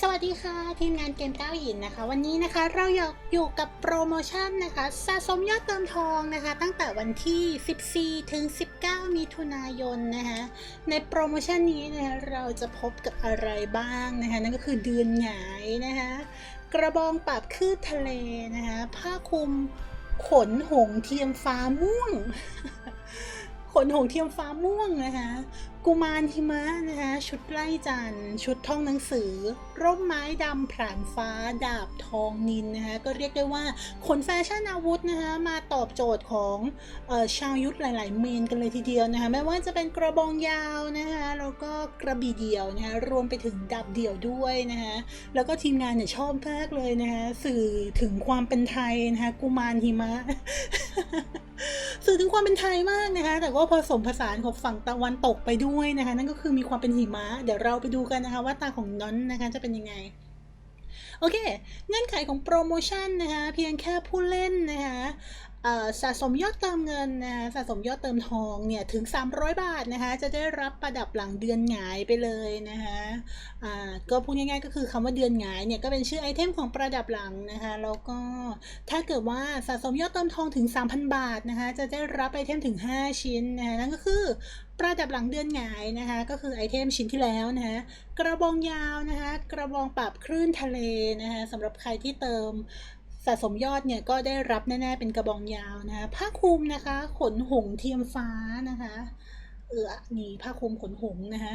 สวัสดีค่ะ ทีมงานเกมเก้าหินนะคะ วันนี้นะคะเราอยากอยู่กับโปรโมชั่นนะคะ สะสมยอดเติมทองนะคะ ตั้งแต่วันที่ 14 ถึง 19 มิถุนายนนะคะในโปรโมชั่นนี้นะคะเราจะพบกับอะไรบ้างนะคะนั่นก็คือเดือนหงายนะคะกระบองปราบคลื่นทะเลนะคะผ้าคลุมขนหงเทียมฟ้าม่วงขนหงเทียมฟ้าม่วงนะคะ กุมารหิมะนะคะชุดไล่จันทร์ชุดท่องหนังสือ ร่มไม้ดำผรานฟ้าดาบทองนินนะคะก็เรียกได้ว่าขนแฟชั่นอาวุธนะคะมาตอบโจทย์ของออชาวยุทธหลาย ๆ เมนกันเลยทีเดียวนะคะไม่ว่าจะเป็นกระบองยาวนะคะแล้วก็กระบี่เดี่ยวนะคะรวมไปถึงดาบเดี่ยวด้วยนะคะแล้วก็ทีมงานเนี่ยชอบมากเลยนะคะสื่อถึงความเป็นไทยนะคะกุมารหิมะสื่อถึงความเป็นไทยมากนะคะแต่ก็ผสมผสานของฝั่งตะวันตกไปด้วยนะคะ นั่นก็คือมีความเป็นหิมะ เดี๋ยวเราไปดูกันนะคะ ว่าตาของน้อนนะคะจะเป็นยังไงโอเค เงื่อนไขของโปรโมชั่นนะคะ เพียงแค่ผู้เล่นนะคะสะสมยอดเติมเงินนะคะสะสมยอดเติมทองเนี่ยถึง 300 บาทนะคะจะได้รับประดับหลังเดือนหงายไปเลยนะคะอ่าก็พูดง่ายๆก็คือคำว่าเดือนหงายเนี่ยก็เป็นชื่อไอเทมของประดับหลังนะคะแล้วก็ถ้าเกิดว่าสะสมยอดเติมทองถึง 3,000 บาทนะคะจะได้รับไอเทมถึง 5 ชิ้นนะคะนั่นก็คือ ประดับหลังเดือนหงายนะคะก็คือไอเทมชิ้นที่แล้วนะคะกระบองยาวนะคะกระบองปราบคลื่นทะเลนะคะสำหรับใครที่เติมสะสมยอดเนี่ยก็ได้รับแน่ๆเป็นกระบองยาวนะคะผ้าคลุมนะคะขนหงเทียมฟ้านะคะเออนี่ผ้าคลุมขนหงนะคะ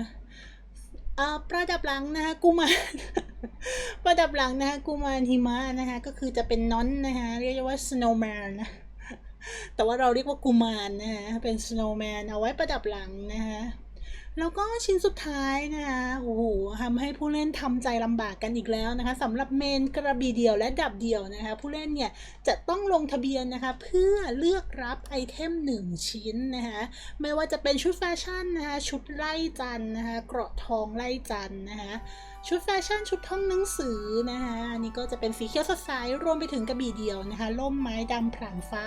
ประดับหลังนะคะกุมารประดับหลังนะคะกุมารหิมะนะคะก็คือจะเป็นน้อนนะคะเรียกว่า snowman นะ แต่ว่าเราเรียกว่ากุมารนะคะเป็น snowman เอาไว้ประดับหลังนะคะแล้วก็ชิ้นสุดท้ายนะคะโอ้โหทำให้ผู้เล่นทำใจลำบากกันอีกแล้วนะคะสำหรับเมนกระบี่เดียวและดับเดียวนะคะ ผู้เล่นเนี่ยจะต้องลงทะเบียนนะคะเพื่อเลือกรับไอเทม 1 ชิ้นนะคะไม่ว่าจะเป็นชุดแฟชั่นนะคะชุดไล่จันทร์นะคะเกราะทองไล่จันทร์นะคะชุดแฟชั่นชุดท่องหนังสือนะคะอันนี้ก็จะเป็นสีเขียวสดใสรวมไปถึงกระบี่เดียวนะคะล่มไม้ดำผรานฟ้า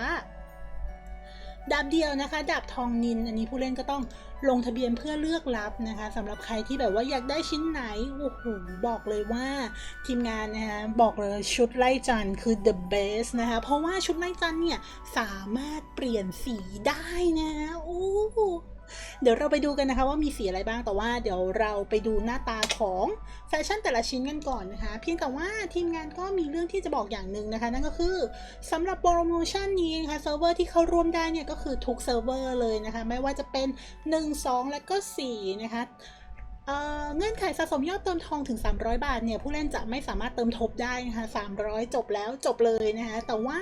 ดาบเดียวนะคะ ดาบทองนิน อันนี้ผู้เล่นก็ต้องลงทะเบียนเพื่อเลือกรับนะคะสำหรับใครที่แบบว่าอยากได้ชิ้นไหนโอ้โหบอกเลยว่าทีมงานนะคะบอกเลยชุดไล่จันคือ the best นะคะเพราะว่าชุดไล่จันเนี่ยสามารถเปลี่ยนสีได้นะโอ้ เดี๋ยวเราไปดูกันนะคะว่ามีสีอะไรบ้างแต่ว่าเดี๋ยวเราไปดูหน้าตาของแฟชั่นแต่ละชิ้นกันก่อนนะคะ เพียงแต่ว่าทีมงานก็มีเรื่องที่จะบอกอย่างหนึ่งนะคะ นั่นก็คือสำหรับโปรโมชั่นนี้นะคะเซิร์ฟเวอร์ที่เข้าร่วมได้เนี่ยก็คือทุกเซิร์ฟเวอร์เลยนะคะ ไม่ว่าจะเป็น 1 2 และก็4นะคะ เงื่อนไขสะสมยอดเติมทองถึง 300 บาทเนี่ยผู้เล่นจะไม่สามารถเติมทบได้นะคะ300 จบแล้วจบเลยนะคะแต่ว่า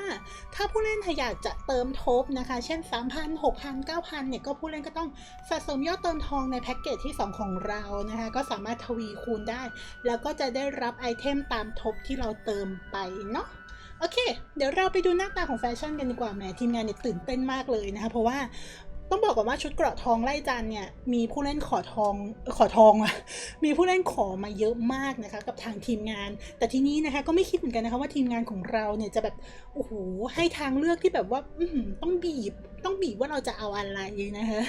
ถ้าผู้เล่นอยากจะเติมทบนะคะ เช่น 3,000 6,000 9,000เนี่ยก็ผู้เล่นก็ต้องสะสมยอดเติมทองในแพ็กเกจที่ 2 ของเรานะคะก็สามารถทวีคูณได้ แล้วก็จะได้รับไอเทมตามทบที่เราเติมไปเนาะโอเค เดี๋ยวเราไปดูหน้าตาของแฟชั่นกันดีกว่าแหมทีมงานเนี่ยตื่นเต้นมากเลยนะคะเพราะว่า ต้องบอกก่อนว่าชุดเกราะทองไล่จันเนี่ยมีผู้เล่นขอทองขอทองอะมีผู้เล่นขอมาเยอะมากนะคะ กับทางทีมงาน แต่ทีนี้นะคะ ก็ไม่คิดเหมือนกันนะคะว่าทีมงานของเราเนี่ยจะแบบโอ้โหให้ทางเลือกที่แบบว่าต้องบีบ ต้องบีบว่าเราจะเอาอะไรนะคะ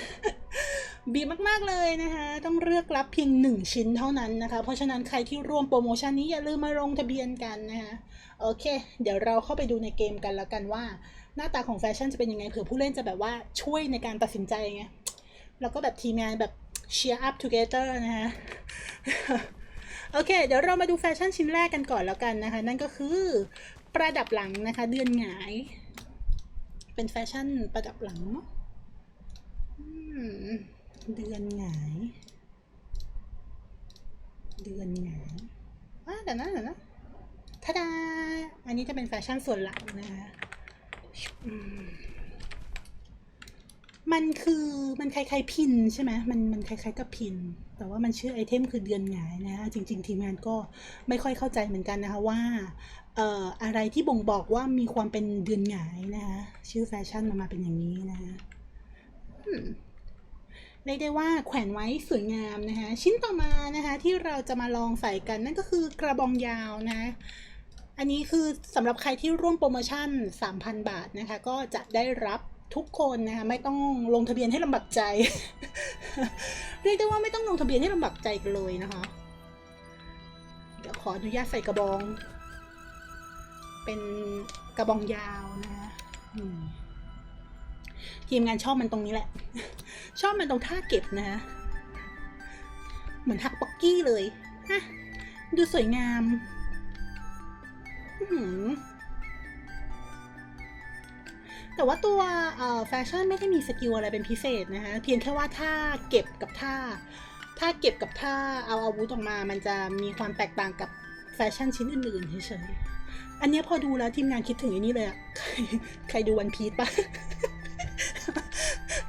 บีบมากๆเลยนะคะ ต้องเลือกรับเพียงหนึ่งชิ้นเท่านั้นนะคะ เพราะฉะนั้นใครที่ร่วมโปรโมชั่นนี้อย่าลืมมาลงทะเบียนกันนะคะโอเค เดี๋ยวเราเข้าไปดูในเกมกันแล้วกันว่า หน้าตาของแฟชั่นจะเป็นยังไงเผื่อผู้เล่นจะแบบว่าช่วยในการตัดสินใจไงแล้วก็แบบทีมงานแบบ cheer up together นะคะโอเค เดี๋ยวเรามาดูแฟชั่นชิ้นแรกกันก่อนแล้วกันนะคะ นั่นก็คือประดับหลังนะคะ เดือนหงาย เป็นแฟชั่นประดับหลังเนาะเดือนหงาย เดือนหงายอะเดี๋ยวนะเดี๋ยวนะทาดา อันนี้จะเป็นแฟชั่นส่วนหลังนะคะ มันคือมันคล้ายๆพินใช่ไหมมันมันคล้ายๆกับพิน แต่ว่ามันชื่อไอเทมคือเดือนหงายนะจริง ๆ ทีมงานก็ไม่ค่อยเข้าใจเหมือนกันนะคะว่าเอ่ออะไรที่บ่งบอกว่ามีความเป็นเดือนหงายนะคะชื่อแฟชั่นมันมาเป็นอย่างนี้นะคะเรียกได้ว่าแขวนไว้สวยงามนะคะชิ้นต่อมานะคะที่เราจะมาลองใส่กันนั่นก็คือกระบองยาวนะ อันนี้คือสำหรับใครที่ร่วมโปรโมชั่น 3,000 บาทนะคะ ก็จะได้รับทุกคนนะคะไม่ต้องลงทะเบียนให้ลำบากใจ เรียกได้ว่าไม่ต้องลงทะเบียนให้ลำบากใจกันเลยนะคะ เดี๋ยวขออนุญาตใส่กระบอง เป็นกระบองยาวนะคะทีมงานชอบมันตรงนี้แหละ ชอบมันตรงท่าเก็บนะคะเหมือนหักป๊อกกี้เลยฮะดูสวยงาม แต่ว่าตัวแฟชั่นไม่ได้มีสกิลอะไรเป็นพิเศษนะคะ เพียงแค่ว่าถ้าเก็บกับท่าถ้าเก็บกับท่าเอาอาวุธออกมา มันจะมีความแตกต่างกับแฟชั่นชิ้นอื่นๆเฉยๆอันนี้พอดูแล้วทีมงานคิดถึงไอ้นี่เลยอะใครใครดูวันพีทปะ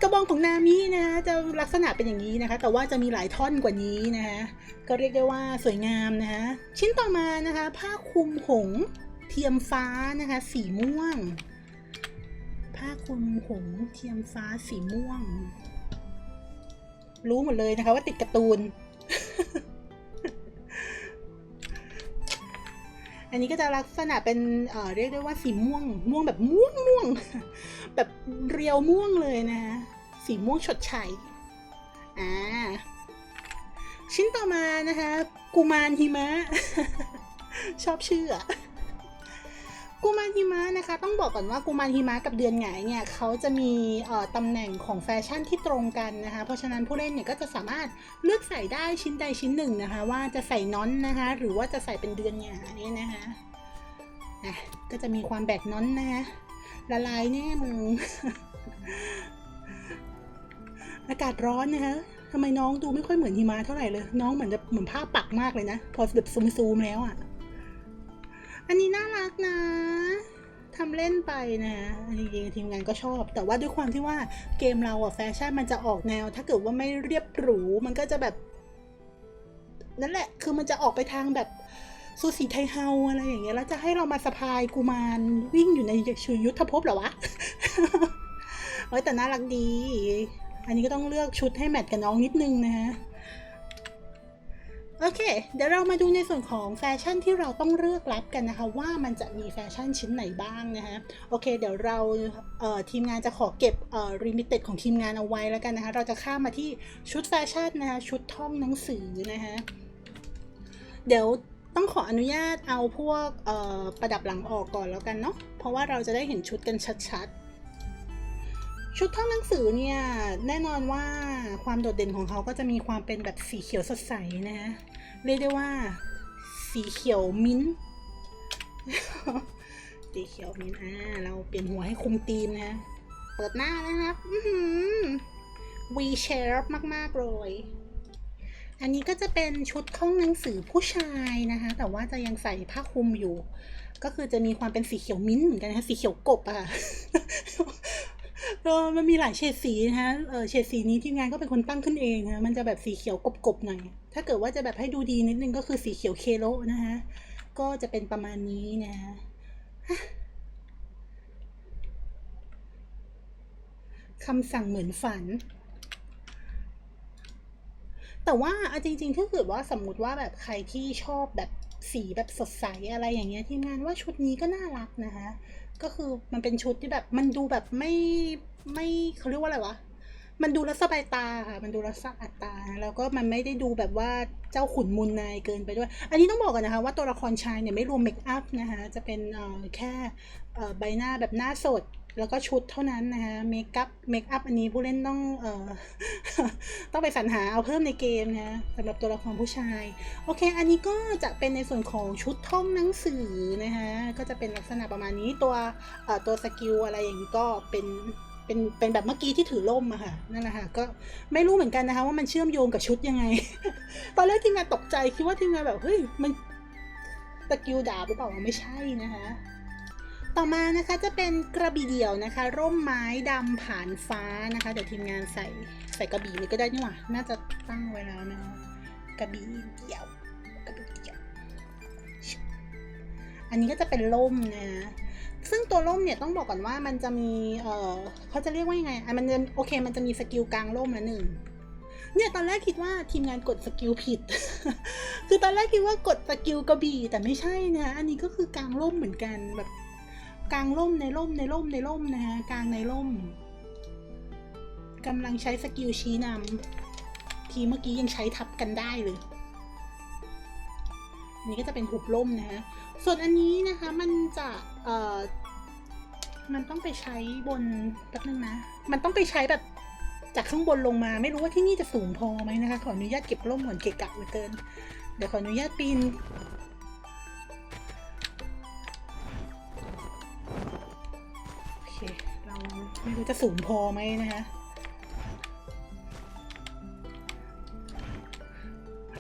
กระบองของนามินะจะลักษณะเป็นอย่างนี้นะคะ แต่ว่าจะมีหลายท่อนกว่านี้นะคะก็เรียกได้ว่าสวยงามนะคะ ชิ้นต่อมานะคะ ผ้าคลุมหงส์เทียมฟ้านะคะ สีม่วง ผ้าคลุมหงส์เทียมฟ้าสีม่วง รู้หมดเลยนะคะว่าติดการ์ตูน อันนี้ก็จะลักษณะเป็นเเรียกได้ว่าสีม่วง ม่วงแบบม่วงม่วงแบบเรียวม่วงเลยนะคะสีม่วงฉดชัยอ่าชิ้นต่อมานะคะ กุมารหิมะ ชอบชื่ออ กุมารหิมะนะคะ ต้องบอกก่อนว่ากุมารหิมะกับเดือนหงายเนี่ยเขาจะมีตำแหน่งของแฟชั่นที่ตรงกันนะคะ เพราะฉะนั้นผู้เล่นเนี่ยก็จะสามารถเลือกใส่ได้ชิ้นใดชิ้นหนึ่งนะคะ ว่าจะใส่น้อนนะคะ หรือว่าจะใส่เป็นเดือนหงายนะคะอะก็จะมีความแบกน้อนนะคะละลายแน่มึงอากาศร้อนนะคะทำไมน้องดูไม่ค่อยเหมือนหิมะเท่าไหร่เลย น้องเหมือนจะเหมือนผ้าปักมากเลยนะ พอแบบซูมๆแล้วอะ่ะ อันนี้น่ารักนะทำเล่นไปนะจริงๆทีมงานก็ชอบ แต่ว่าด้วยความที่ว่าเกมเราอะแฟชั่นมันจะออกแนว ถ้าเกิดว่าไม่เรียบหรู มันก็จะแบบ นั่นแหละ คือมันจะออกไปทางแบบสูสีไทเฮาอะไรอย่างเงี้ย แล้วจะให้เรามาสะพายกุมารวิ่งอยู่ในชุดยุทธภพเหรอวะเอ้ยแต่น่ารักดี อันนี้ก็ต้องเลือกชุดให้แมทกับน้องนิดนึงนะฮะ โอเค เดี๋ยวเรามาดูในส่วนของแฟชั่นที่เราต้องเลือกรับกันนะคะ ว่ามันจะมีแฟชั่นชิ้นไหนบ้างนะคะโอเค เดี๋ยวเราเอ่อทีมงานจะขอเก็บเอ่อริมิเต็ดของทีมงานเอาไว้แล้วกันนะคะ เราจะข้ามมาที่ชุดแฟชั่นนะคะชุดท่องหนังสือนะคะเดี๋ยวต้องขออนุญาตเอาพวกประดับหลังออกก่อนแล้วกันเนาะเพราะว่าเราจะได้เห็นชุดกันชัดๆ ชุดท่องหนังสือเนี่ยแน่นอนว่าความโดดเด่นของเขาก็จะมีความเป็นแบบสีเขียวสดใสนะฮะเรียกได้ว่าสีเขียวมิ้นสีเขียวมิ้นอ่าเราเปลี่ยนหัวให้คุมธีมนะฮะเปิดหน้านะครับอื้อหือ V shape มากๆเลย อันนี้ก็จะเป็นชุดท่องหนังสือผู้ชายนะคะ แต่ว่าจะยังใส่ผ้าคลุมอยู่ ก็คือจะมีความเป็นสีเขียวมิ้นเหมือนกันนะคะสีเขียวกบอะ เออมันมีหลายเฉดสีนะคะเออเฉดสีนี้ทีมงานก็เป็นคนตั้งขึ้นเองนะมันจะแบบสีเขียวกบๆหน่อย ถ้าเกิดว่าจะแบบให้ดูดีนิดนึงก็คือสีเขียวเคโลนะคะก็จะเป็นประมาณนี้นะฮะคำสั่งเหมือนฝัน แต่ว่าจริงๆถ้าเกิดว่าสมมติว่าแบบใครที่ชอบแบบ สีแบบสดใสอะไรอย่างเงี้ยทีมงานว่าชุดนี้ก็น่ารักนะคะ ก็คือมันเป็นชุดที่แบบมันดูแบบไม่ไม่เขาเรียกว่าอะไรวะมันดูแล้วสบายตาค่ะ มันดูแล้วสะอาดตา แล้วก็มันไม่ได้ดูแบบว่าเจ้าขุนมูลนายเกินไปด้วย อันนี้ต้องบอกกันนะคะ ว่าตัวละครชายเนี่ยไม่รวมเมคอัพนะคะ จะเป็นแค่ใบหน้าแบบหน้าสด แล้วก็ชุดเท่านั้นนะคะเมคอัพเมคอัพอันนี้ผู้เล่นต้องเอ่อต้องไปสรรหาเอาเพิ่มในเกมนะคะสำหรับตัวละครผู้ชาย โอเค อันนี้ก็จะเป็นในส่วนของชุดท่องหนังสือนะคะก็จะเป็นลักษณะประมาณนี้ตัวเอ่อตัวสกิลอะไรอย่างนี้ก็เป็นเป็นเป็นแบบเมื่อกี้ที่ถือล่มอะค่ะนั่นแหละค่ะก็ไม่รู้เหมือนกันนะคะว่ามันเชื่อมโยงกับชุดยังไง ตอนแรกทีมงานตกใจคิดว่าทีมงานแบบเฮ้ยมันสกิลดาบหรือเปล่าไม่ใช่นะคะ ต่อมานะคะจะเป็นกระบี่เดี่ยวนะคะ ร่มไม้ดำผ่านฟ้านะคะ เดี๋ยวทีมงานใส่ใส่กระบี่เลยก็ได้นี่หว่าน่าจะตั้งไว้แล้วนะคะกระบี่เดี่ยวกระบี่เดี่ยว อันนี้ก็จะเป็นร่มนะซึ่งตัวร่มเนี่ยต้องบอกก่อนว่ามันจะมีเออเขาจะเรียกว่ายังไงอะมันจะโอเค มันจะมีสกิลกลางร่มละหนึ่งเนี่ยตอนแรกคิดว่าทีมงานกดสกิลผิด คือตอนแรกคิดว่ากดสกิลกระบี่แต่ไม่ใช่นะ อันนี้ก็คือกลางร่มเหมือนกันแบบ กลางร่มในร่มในร่มในร่มนะฮะกลางในร่มกำลังใช้สกิลชี้นำทีเมื่อกี้ยังใช้ทับกันได้เลยอันนี้ก็จะเป็นหุบล่มนะคะส่วนอันนี้นะคะมันจะเอ่อมันต้องไปใช้บนแป๊บนึงนะ มันต้องไปใช้แบบจากข้างบนลงมา ไม่รู้ว่าที่นี่จะสูงพอไหมนะคะ ขออนุญาตเก็บร่มเหมือนเกะกะเหลือเกิน เดี๋ยวขออนุญาตปีน ม่รู้จะสูงพอไหมนะคะ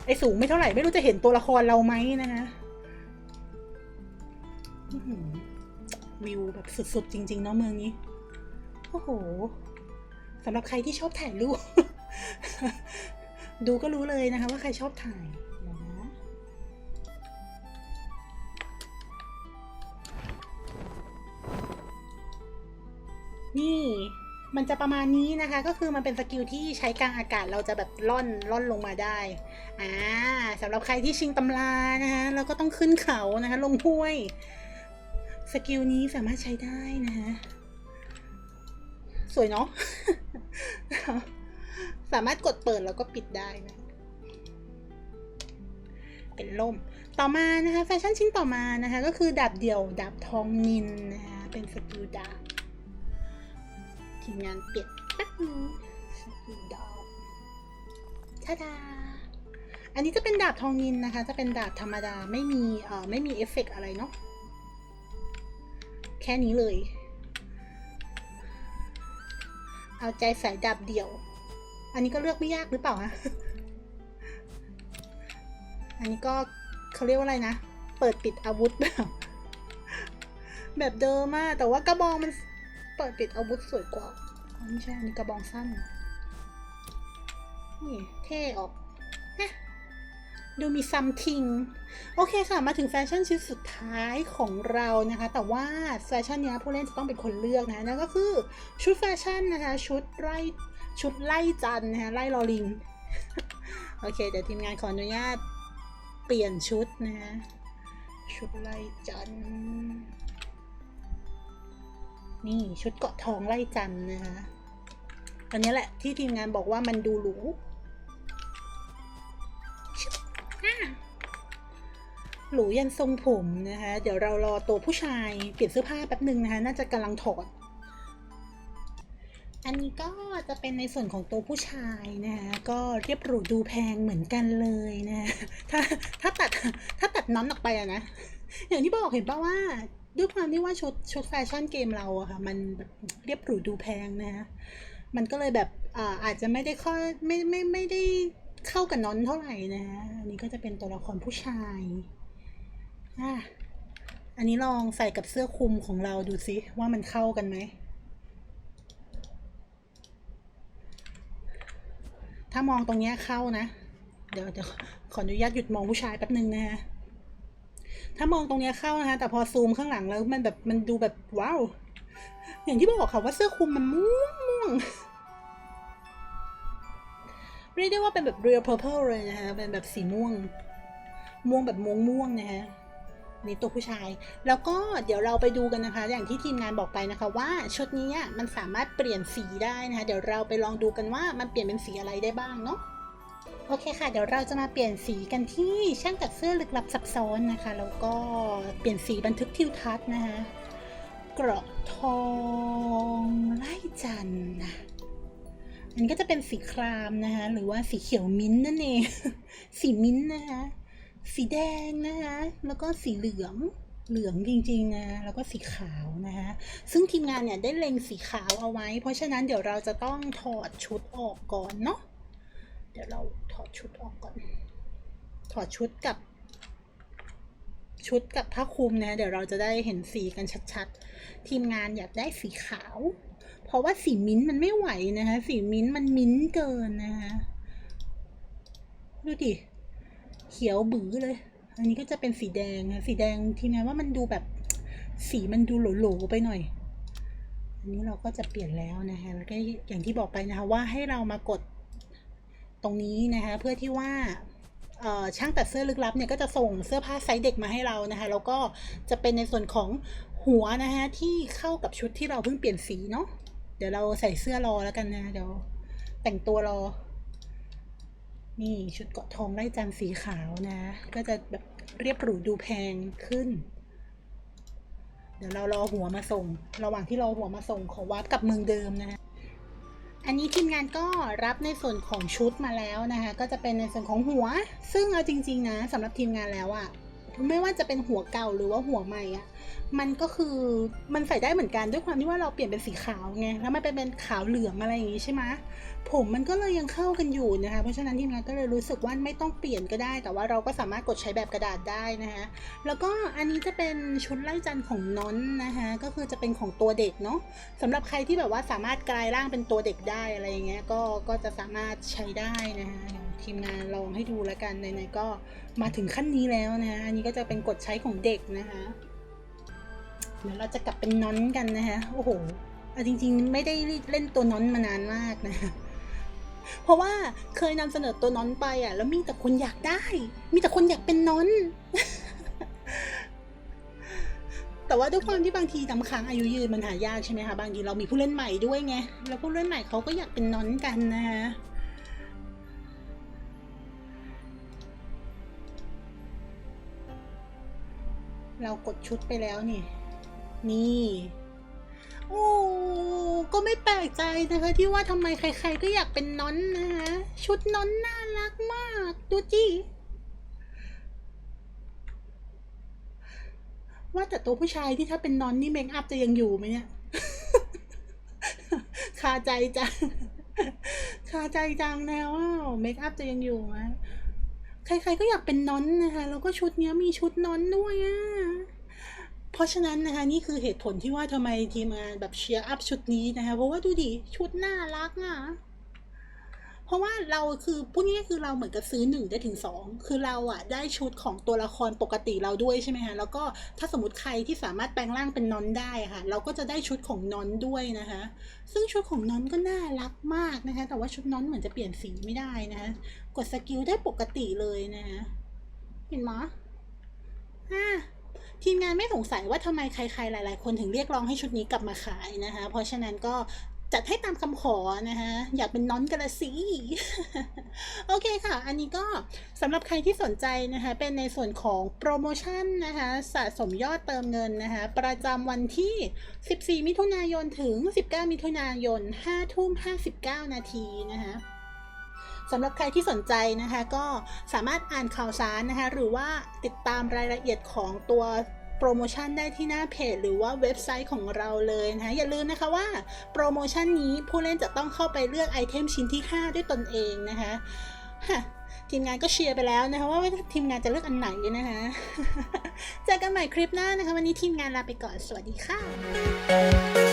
ไอสูงไม่เท่าไหร่ไม่รู้จะเห็นตัวละครเราไหมนะคะวิวแบบสุดๆ จริง ๆ เนาะเมืองนี้ โอ้โหสำหรับใครที่ชอบถ่ายรูป ดูก็รู้เลยนะคะว่าใครชอบถ่าย นี่มันจะประมาณนี้นะคะ ก็คือมันเป็นสกิลที่ใช้กลางอากาศเราจะแบบล่อนล่อนลงมาได้ อ่าสำหรับใครที่ชิงตำรานะคะเราก็ต้องขึ้นเขานะคะ ลงห้วย สกิลนี้สามารถใช้ได้นะคะสวยเนาะสามารถกดเปิดแล้วก็ปิดได้นะ เป็นล่ม ต่อมานะคะ แฟชั่นชิ้นต่อมานะคะ ก็คือดาบเดี่ยวดาบทองนินนะคะ เป็นสกิลดาบ ทีมงานเปลี่ยนแป๊บนึงสกิลดาบทาดา อันนี้จะเป็นดาบทองนินนะคะ จะเป็นดาบธรรมดาไม่มีเอ่อไม่มีเอฟเฟกอะไรเนาะ แค่นี้เลย เอาใจใส่ดาบเดี่ยว อันนี้ก็เลือกไม่ยากหรือเปล่าฮะ อันนี้ก็เขาเรียกว่าอะไรนะ เปิดปิดอาวุธแบบแบบเดิมอะแต่ว่ากระบองมัน เปิดปิดอาวุธสวยกว่าอ๋อไม่ใช่อันนี้กระบองสั้น นี่เท่ออกนะดูมีซัมทิง โอเคค่ะ มาถึงแฟชั่นชิ้นสุดท้ายของเรานะคะ แต่ว่าแฟชั่นเนี้ยผู้เล่นจะต้องเป็นคนเลือกนะนั่นก็คือชุดแฟชั่นนะคะ ชุดไล่ชุดไล่จันนะคะไล่ลอลิง โอเค เดี๋ยวทีมงานขออนุญาตเปลี่ยนชุดนะคะชุดไล่จัน นี่ชุดเกาะทองไล่จันนะคะอันนี้แหละที่ทีมงานบอกว่ามันดูหรูหรูยันทรงผมนะคะ เดี๋ยวเรารอตัวผู้ชายเปลี่ยนเสื้อผ้าแป๊บหนึ่งนะคะ น่าจะกำลังถอด อันนี้ก็จะเป็นในส่วนของตัวผู้ชายนะคะก็เรียบหรูดูแพงเหมือนกันเลยนะ ถ้าถ้าตัดถ้าตัดน้อนออกไปอะนะ อย่างที่บอกเห็นป่าว่า ด้วยความที่ว่าชุดชุดแฟชั่นเกมเราอะค่ะ มันแบบเรียบหรูดูแพงนะคะมันก็เลยแบบอ่าอาจจะไม่ได้ข้อไม่ไม่ไม่ได้เข้ากับน้อนเท่าไหร่นะคะอันนี้ก็จะเป็นตัวละครผู้ชายอะอันนี้ลองใส่กับเสื้อคลุมของเราดูสิว่ามันเข้ากันไหม ถ้ามองตรงนี้เข้านะ เดี๋ยวเดี๋ยวขออนุญาตหยุดมองผู้ชายแป๊บหนึ่งนะฮะ ถ้ามองตรงเนี้ยเข้านะคะ แต่พอซูมข้างหลังแล้วมันแบบมันดูแบบว้าว อย่างที่บอกค่ะว่าเสื้อคลุมมันม่วงม่วงเรียกได้ว่าเป็นแบบ real purple เลยนะคะเป็นแบบสีม่วง ม่วงแบบม่วงม่วงนะฮะนี่ตัวผู้ชาย แล้วก็เดี๋ยวเราไปดูกันนะคะ อย่างที่ทีมงานบอกไปนะคะ ว่าชุดนี้มันสามารถเปลี่ยนสีได้นะคะ เดี๋ยวเราไปลองดูกันว่ามันเปลี่ยนเป็นสีอะไรได้บ้างเนาะ โอเคค่ะ เดี๋ยวเราจะมาเปลี่ยนสีกันที่ช่างตัดเสื้อลึกลับซับซ้อนนะคะ แล้วก็เปลี่ยนสีบันทึกทิวทัศน์นะคะเกราะทองไล่จันนะอันก็จะเป็นสีครามนะคะหรือว่าสีเขียวมิ้นนั่นเอง สีมิ้นนะคะสีแดงนะคะแล้วก็สีเหลืองเหลืองจริงๆนะแล้วก็สีขาวนะคะซึ่งทีมงานเนี่ยได้เล็งสีขาวเอาไว้ เพราะฉะนั้นเดี๋ยวเราจะต้องถอดชุดออกก่อนเนาะ เดี๋ยวเราถอดชุดออกก่อน ถอดชุดกับ ชุดกับผ้าคลุมนะ เดี๋ยวเราจะได้เห็นสีกันชัดๆ ทีมงานอยากได้สีขาว เพราะว่าสีมิ้นท์มันไม่ไหวนะคะ สีมิ้นท์มันมิ้นท์เกินนะคะดูดิ เขียวบื้อเลย อันนี้ก็จะเป็นสีแดงค่ะสีแดงทีมงานว่ามันดูแบบสีมันดูโหลๆไปหน่อยอันนี้เราก็จะเปลี่ยนแล้วนะคะแล้วก็อย่างที่บอกไปนะคะว่าให้เรามากด ตรงนี้นะคะ เพื่อที่ว่าช่างตัดเสื้อลึกลับเนี่ยก็จะส่งเสื้อผ้าไซส์เด็กมาให้เรานะคะ แล้วก็จะเป็นในส่วนของหัวนะคะที่เข้ากับชุดที่เราเพิ่งเปลี่ยนสีเนาะเดี๋ยวเราใส่เสื้อรอแล้วกันนะเดี๋ยวแต่งตัวรอ นี่ชุดเกาะทองไล่จันสีขาวนะ ก็จะแบบเรียบหรูดูแพงขึ้น เดี๋ยวเรารอหัวมาส่ง ระหว่างที่รอหัวมาส่งขอวัดกับเมืองเดิมนะคะ อันนี้ทีมงานก็รับในส่วนของชุดมาแล้วนะคะ ก็จะเป็นในส่วนของหัว ซึ่งเอาจริง ๆ นะสำหรับทีมงานแล้วอะไม่ว่าจะเป็นหัวเก่าหรือว่าหัวใหม่อะ มันก็คือมันใส่ได้เหมือนกันด้วยความที่ว่าเราเปลี่ยนเป็นสีขาวไงแล้วมันเป็นเป็นขาวเหลืองอะไรอย่างงี้ใช่ไหมผมมันก็เลยยังเข้ากันอยู่นะคะ เพราะฉะนั้นทีมงานก็เลยรู้สึกว่าไม่ต้องเปลี่ยนก็ได้ แต่ว่าเราก็สามารถกดใช้แบบกระดาษได้นะคะแล้วก็อันนี้จะเป็นชุดไล่จันทร์ของน้อนนะคะก็คือจะเป็นของตัวเด็กเนาะสำหรับใครที่แบบว่าสามารถกลายร่างเป็นตัวเด็กได้อะไรอย่างเงี้ยก็ก็จะสามารถใช้ได้นะคะทีมงานลองให้ดูแล้วกันไหนๆก็มาถึงขั้นนี้แล้วนะคะอันนี้ก็จะเป็นกดใช้ของเด็กนะคะ เดี๋ยวเราจะกลับเป็นน้อนกันนะคะโอ้โหเอาจริง ๆ ไม่ได้เล่นตัวน้อนมานานมากนะะเพราะว่าเคยนำเสนอตัวน้อนไปอะ แล้วมีแต่คนอยากได้ มีแต่คนอยากเป็นน้อน แต่ว่าด้วยความที่บางทีน้ำค้างอายุยืนมันหายากใช่ไหมคะ บางทีเรามีผู้เล่นใหม่ด้วยไง แล้วผู้เล่นใหม่เขาก็อยากเป็นน้อนกันนะคะเรากดชุดไปแล้วนี่ นี่ โอ้ ก็ไม่แปลกใจนะคะที่ว่าทำไมใคร ๆ ก็อยากเป็นน้อนนะคะชุดน้อนน่ารักมาก ดูจิว่าแต่ตัวผู้ชายที่ถ้าเป็นนอนนี่เมคอัพจะยังอยู่ไหมเนี่ย คาใจจัง คาใจจังนะว่าเมคอัพจะยังอยู่ไหมใครๆก็อยากเป็นนอนนะคะ แล้วก็ชุดเนี้ยมีชุดนอนด้วยอะ เพราะฉะนั้นนะคะนี่คือเหตุผลที่ว่าทำไมทีมงานแบบเชียร์อัพชุดนี้นะคะเพราะว่าดูดิชุดน่ารักอะเพราะว่าเราคือพูดง่ายๆคือเราเหมือนกับซื้อหนึ่งได้ถึงสองคือเราอะได้ชุดของตัวละครปกติเราด้วยใช่ไหมคะแล้วก็ถ้าสมมติใครที่สามารถแปลงร่างเป็นนอนได้ค่ะ เราก็จะได้ชุดของนอนด้วยนะคะ ซึ่งชุดของนอนก็น่ารักมากนะคะ แต่ว่าชุดนอนเหมือนจะเปลี่ยนสีไม่ได้นะคะกดสกิลได้ปกติเลยนะคะเห็นไหมอ่า ทีมงานไม่สงสัยว่าทำไมใครๆหลาย ๆ คนถึงเรียกร้องให้ชุดนี้กลับมาขายนะคะ เพราะฉะนั้นก็จัดให้ตามคำขอนะคะอยากเป็นน้อนกันละสิโอเคค่ะ อันนี้ก็สำหรับใครที่สนใจนะคะ เป็นในส่วนของโปรโมชั่นนะคะ สะสมยอดเติมเงินนะคะ ประจำวันที่ 14 มิถุนายนถึง 19 มิถุนายน 5 ทุ่ม 59 นาทีนะคะ สำหรับใครที่สนใจนะคะ ก็สามารถอ่านข่าวสารนะคะ หรือว่าติดตามรายละเอียดของตัวโปรโมชั่นได้ที่หน้าเพจหรือว่าเว็บไซต์ของเราเลยนะคะอย่าลืมนะคะว่าโปรโมชั่นนี้ผู้เล่นจะต้องเข้าไปเลือกไอเทมชิ้นที่ 5 ด้วยตนเองนะคะทีมงานก็เชียร์ไปแล้วนะคะว่าทีมงานจะเลือกอันไหนนะคะเจอกันใหม่คลิปหน้านะคะ วันนี้ทีมงานลาไปก่อนสวัสดีค่ะ